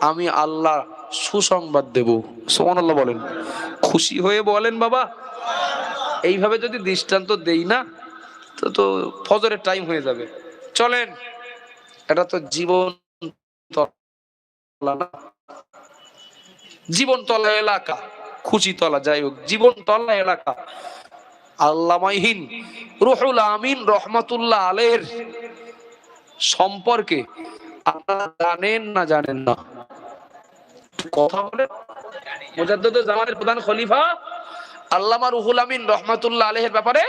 আমি আল্লাহ সুসংবাদ দেব। সোমান আল্লাহ বলেন। খুশি হয়ে বলেন, বাবা। এইভাবে যদি দৃষ্টান্ত দেই না, তো তো ফজরের টাইম হয়ে যাবে। চলেন। এটা তো জীবন তলা না। জীবন তলা এলাকা, খুশি তলা, যাই হোক, জীবন তলা এলাকা। আল্লামাইহিন রুহুল আমিন রহমাতুল্লাহ আলের সম্পর্কে আপনারা জানেন না জানেন না। কথা বলে? জামানের প্রধান খলিফা আল্লামা রুহুল আমিন রহমাতুল্লাহ আলহের ব্যাপারে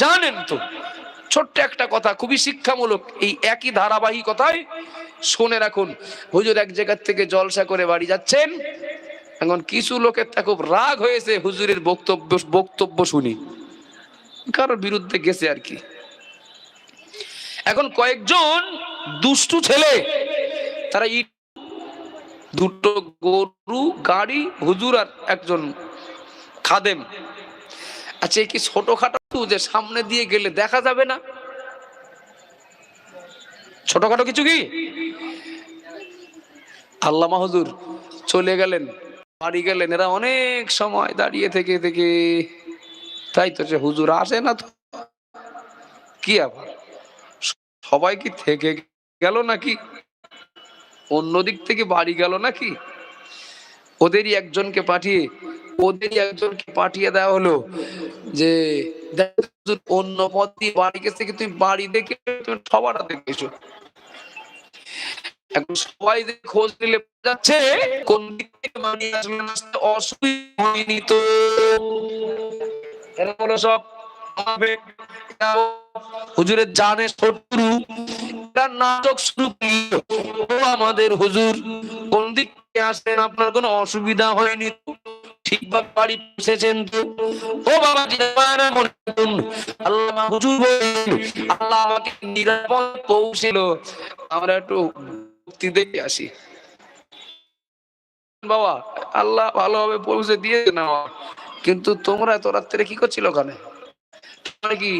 জানেন তো। ছোট্ট একটা কথা, খুবই শিক্ষামূলক, এই একই ধারাবাহিকতায় শুনে রাখুন। হুজুর এক জায়গার থেকে জলসা করে বাড়ি যাচ্ছেন। এখন কিছু লোকের তা খুব রাগ হয়েছে, হুজুরের বক্তব্য বক্তব্য শুনি। কারোর বিরুদ্ধে গেছে আর কি। এখন কয়েকজন দুষ্টু ছেলে, তারা ইট দুটো গরু, গাড়ি, হুজুর আর একজন খাদেম। আচ্ছা কি ছোটখাটো যে সামনে দিয়ে গেলে দেখা যাবে না? ছোটখাটো কিছু কি? আল্লামা হুজুর চলে গেলেন, বাড়ি গেলেন, এরা অনেক সময় দাঁড়িয়ে থেকে থেকে। তাই তো যে হুজুর আসে না তো। কি আবার? সবাই কি থেকে গেল নাকি? অন্য দিক থেকে বাড়ি গেল নাকি? ওদেরই একজনকে পাঠিয়ে, ওদেরই একজনকে পাঠিয়ে দেওয়া হলো যে অন্য পথ দিয়ে বাড়ি গেছে তুই বাড়ি দেখে, তুমি সবারটা দেখে এখন সবাই যে খোঁজ নিলে যাচ্ছে, কোন দিক থেকে মানিয়ে আসলে আসতে অসুবিধা হয়নি তো। এরা হলো সব হুজুরের জানে শত্রু নাটক শুরু করল। আমাদের হুজুর, কোন দিক থেকে আসেন? আপনার কোনো অসুবিধা হয়নি? ঠিকভাবে বাড়ি পৌঁছেছেন তো? ও বাবা জিনারা মনে করুন আল্লাহ হুজুর বলেন আল্লাহ আমাকে নিরাপদ পৌঁছেলো। আমরা একটু মুক্তি দেখে আসি। বাবা, আল্লাহ ভালোভাবে পৌঁছে কিন্তু তোমরা এত রাত্রে কি করছিল ওখানে? কি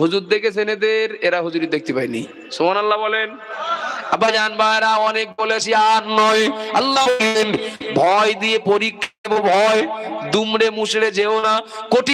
হুজুর দেখেছেন এদের? এরা হুজুরি দেখতে পাইনি সোমান আল্লাহ বলেন। আব্বা জান ভাইরা, অনেক বলেছি, আর নয়। আল্লাহ ভয় দিয়ে পরীক্ষা ভয়। দুমড়ে মুসড়ে যেও না। কোটি